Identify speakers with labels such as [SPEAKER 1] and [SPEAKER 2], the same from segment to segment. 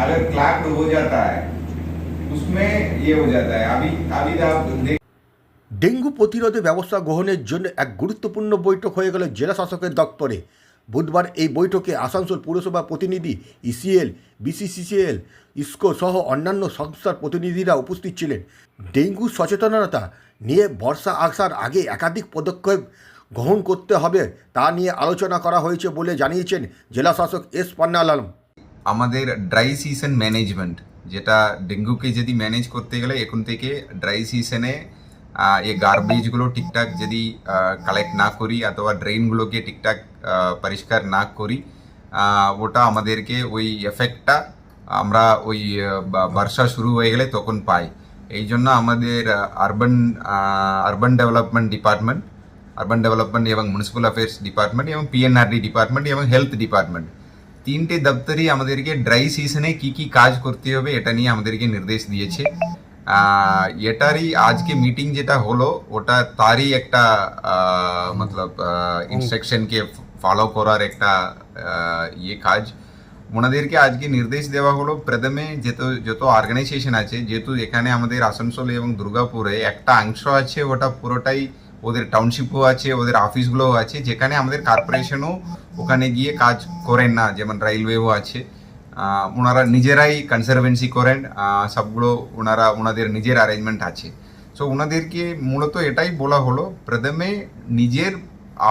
[SPEAKER 1] अगर क्लैप्ड हो जाता है उसमें ये हो जाता है अभी अभी आप देख
[SPEAKER 2] ডেঙ্গু প্রতিরোধে ব্যবস্থা গ্রহণের জন্য এক গুরুত্বপূর্ণ বৈঠক হয়ে গেল জেলা শাসকের দপ্তরে বুধবার এই বৈঠকে আসানসোল পুরসভা প্রতিনিধি ইসিএল বিসিসিসিএল ইসকো সহ অন্যান্য সংস্থার প্রতিনিধিরা উপস্থিত ছিলেন ডেঙ্গু সচেতনতা নিয়ে বর্ষা আসার আগে একাধিক পদক্ষেপ গ্রহণ করতে হবে তা নিয়ে আলোচনা করা হয়েছে বলে জানিয়েছেন জেলা শাসক এস পান্নাল আলম
[SPEAKER 3] আমাদের ড্রাই সিজন ম্যানেজমেন্ট যেটা ডেঙ্গুকে যদি ম্যানেজ করতে গেলে এখন থেকে ড্রাই সিজনে এই গার্বেজগুলো ঠিকঠাক যদি কালেক্ট না করি অথবা ড্রেনগুলোকে ঠিকঠাক পরিষ্কার না করি ওটা আমাদেরকে ওই এফেক্টটা আমরা ওই বর্ষা শুরু হয়ে গেলে তখন পাই। এই জন্য আমাদের urban urban development department urban development এবং মিউনিসিপ্যাল অ্যাফেয়ার্স ডিপার্টমেন্ট এবং পিএনআরডি ডিপার্টমেন্ট এবং হেলথ ডিপার্টমেন্ট তিনটে দপ্তরই আমাদেরকে ড্রাই সিজনে কি কি কাজ করতে হবে এটা নিয়ে আমাদেরকে নির্দেশ দিয়েছে। এটারই আজকে মিটিং যেটা হলো ওটা তারই একটা মতলব ইনস্ট্রাকশনকে ফলো করার একটা ইয়ে কাজ। ওনাদেরকে আজকে নির্দেশ দেওয়া হলো, প্রথমে যেহেতু, যত অর্গানাইজেশন আছে, যেহেতু এখানে আমাদের আসানসোল এবং দুর্গাপুরে একটা অংশ আছে, ওটা পুরোটাই ওদের টাউনশিপও আছে, ওদের অফিসগুলোও আছে, যেখানে আমাদের কর্পোরেশনও ওখানে গিয়ে কাজ করেন না, যেমন রেলওয়েও আছে। ওনারা নিজেরাই কনজারভেন্সি করেন সবগুলো ওনারা, ওনাদের নিজের অ্যারেঞ্জমেন্ট আছে। সো ওনাদেরকে মূলত এটাই বলা হলো, প্রথমে নিজের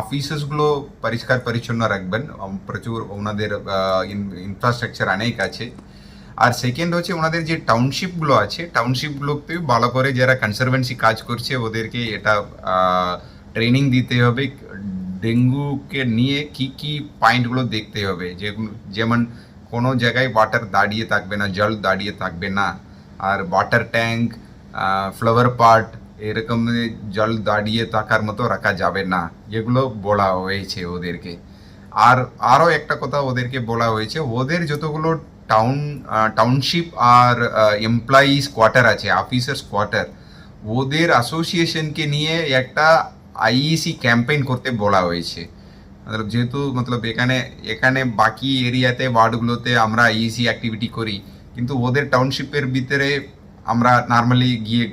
[SPEAKER 3] অফিসেসগুলো পরিষ্কার পরিচ্ছন্ন রাখবেন। প্রচুর ওনাদের ইনফ্রাস্ট্রাকচার অনেক আছে। আর সেকেন্ড হচ্ছে ওনাদের যে টাউনশিপগুলো আছে টাউনশিপগুলোতে ভালো করে যারা কনসারভেন্সি কাজ করছে, ওদেরকে এটা ট্রেনিং দিতে হবে। ডেঙ্গুকে নিয়ে কি কি পয়েন্টগুলো দেখতে হবে। যেগুলো যেমন কোনো জায়গায় ওয়াটার দাঁড়িয়ে থাকবে না, জল দাঁড়িয়ে থাকবে না। আর ওয়াটার ট্যাঙ্ক ফ্লাওয়ার পার্ট এরকম জল দাঁড়িয়ে থাকার মতো রাখা যাবে না। যেগুলো বলা হয়েছে ওদেরকে। আর আরও একটা কথা ওদেরকে বলা হয়েছে, ওদের যতগুলো টাউন টাউনশিপ আর এমপ্লয়িজ কোয়ার্টার আছে অফিসার্স কোয়ার্টার ওদের অ্যাসোসিয়েশনকে নিয়ে একটা আইইসি ক্যাম্পেইন করতে বলা হয়েছে। মতলব যেহেতু, মতলব এখানে এখানে বাকি এরিয়াতে, ওয়ার্ডগুলোতে আমরা আইইসি অ্যাক্টিভিটি করি, কিন্তু ওদের টাউনশিপের ভিতরে আমরা নর্মালি গিয়ে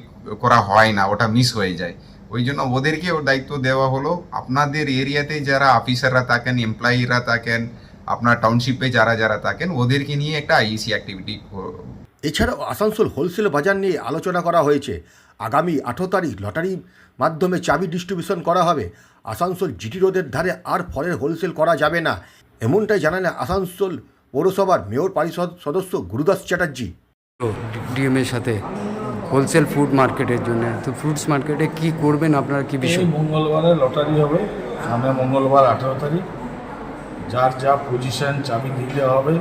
[SPEAKER 3] করা হয় না ওটা মিস হয়ে যায়। ওই জন্য ওদেরকে ওর দায়িত্ব দেওয়া হলো। আপনাদের এরিয়াতে যারা অফিসাররা থাকেন এমপ্লয়িরা থাকেন আপনার টাউনশিপে যারা যারা থাকেন ওদেরকে নিয়ে একটা আইইসি অ্যাক্টিভিটি
[SPEAKER 2] এছাড়াও আসানসোল হোলসেল বাজার নিয়ে আলোচনা করা হয়েছে। আগামী আঠেরো তারিখ লটারির মাধ্যমে চাবি ডিস্ট্রিবিউশন করা হবে। আসানসোল জিটি রোডের ধারে আর ফলের হোলসেল করা যাবে না। এমনটাই জানালেন আসানসোল পৌরসভার মেয়র পরিষদ সদস্য গুরুদাস চ্যাটার্জি।
[SPEAKER 4] ডিএমের সাথে হোলসেল ফুড মার্কেটের জন্য। তো ফুডস মার্কেটে কি করবেন? আপনারা কি বিষয়?
[SPEAKER 5] মঙ্গলবারে লটারি হবে। সামনে মঙ্গলবার আঠেরো তারিখ। যার যা পজিশন চাবি দিতে হবে।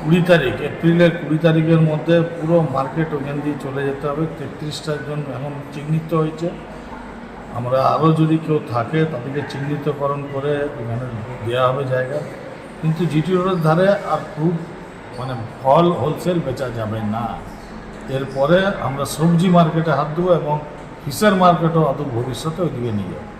[SPEAKER 5] কুড়ি তারিখ এপ্রিলের কুড়ি তারিখের মধ্যে পুরো মার্কেট ওখান দিয়ে চলে যেতে হবে। তেত্রিশটা জন এখন চিহ্নিত হয়েছে। আমরা আরও যদি কেউ থাকে তাদেরকে চিহ্নিতকরণ করে ওখানে দেওয়া হবে জায়গা। কিন্তু জিটি রোডের ধারে আর ফ্রুট মানে ফল হোলসেল বেচা যাবে না। এরপরে আমরা সবজি মার্কেটে হাত দেবো এবং ফিশার মার্কেটও আদৌ ভবিষ্যতে ওইদিকে নিয়ে যাব।